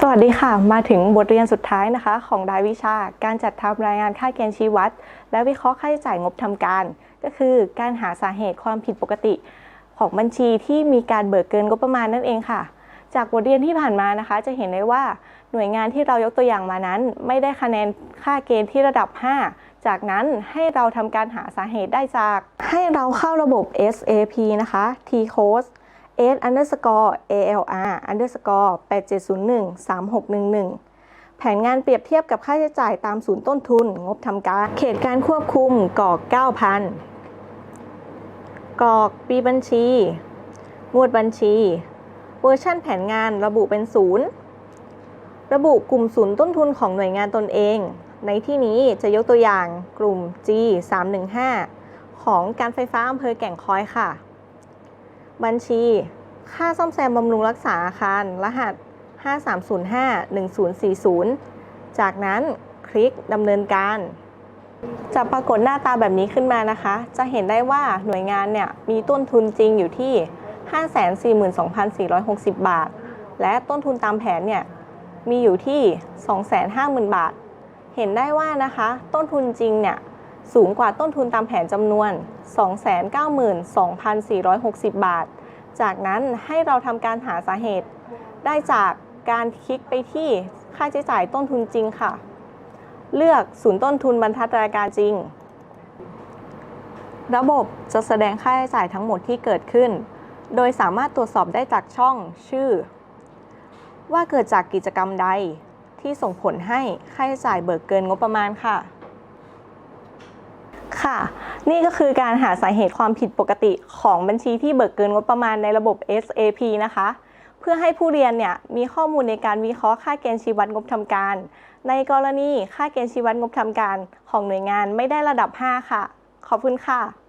สวัสดีค่ะ มาถึงบทเรียนสุดท้ายนะคะ ของรายวิชาการจัดทำรายงานค่าเกณฑ์ชี้วัด และวิเคราะห์ค่าใช้จ่ายงบทำการ ก็คือการหาสาเหตุความผิดปกติ ของบัญชีที่มีการเบิกเกินงบประมาณนั่นเองค่ะ จากบทเรียนที่ผ่านมานะคะ จะเห็นได้ว่าหน่วยงานที่เรายกตัวอย่างมานั้น ไม่ได้คะแนนค่าเกณฑ์ที่ระดับ 5 จากนั้นให้เราทำการหาสาเหตุได้จาก ให้เราเข้าระบบ SAP นะคะ T code s underscore alr underscore 8701 3611 แผนงานเปรียบเทียบกับค่าใช้จ่ายตามศูนย์ต้นทุน งบทำการ เขตการควบคุมกอก 9,000 กอกปีบัญชี งวดบัญชี เวอร์ชั่นแผนงานระบุเป็นศูนย์ระบุกลุ่มศูนย์ต้นทุนของหน่วยงานตนเอง ในที่นี้จะยกตัวอย่างกลุ่ม G 315ของการไฟฟ้าอำเภอแก่งคอยค่ะ บัญชี ค่าซ่อมแซมบำรุงรักษาอาคาร รหัส 5305-1040 จากนั้นคลิกดำเนินการ จะปรากฏหน้าตาแบบนี้ขึ้นมานะคะ จะเห็นได้ว่าหน่วยงานเนี่ยมีต้นทุนจริงอยู่ที่ 542,460 บาท และต้นทุนตามแผนเนี่ยมีอยู่ที่ 250,000 บาท เห็นได้ว่านะคะ ต้นทุนจริงเนี่ย สูงกว่าต้นทุนตามแผนจำนวน 292,460 บาท จากนั้นให้เราทำการหาสาเหตุ ได้จากการคลิกไปที่ค่าใช้จ่ายต้นทุนจริงค่ะ เลือกศูนย์ต้นทุนบรรทัดรายการจริง ระบบจะแสดงค่าใช้จ่ายทั้งหมดที่เกิดขึ้น โดยสามารถตรวจสอบได้จากช่องชื่อ ว่าเกิดจากกิจกรรมใดที่ส่งผลให้ค่าใช้จ่ายเบิกเกินงบประมาณค่ะ ค่ะ นี่ก็คือการหาสาเหตุความผิดปกติของบัญชีที่เบิกเกินงบประมาณในระบบ SAP นะคะ เพื่อให้ผู้เรียนเนี่ยมีข้อมูลในการวิเคราะห์ค่าเกณฑ์ชีวัดงบทำการ ในกรณีค่าเกณฑ์ชีวัดงบทำการของหน่วยงานไม่ได้ระดับ 5 ค่ะ ขอบคุณค่ะ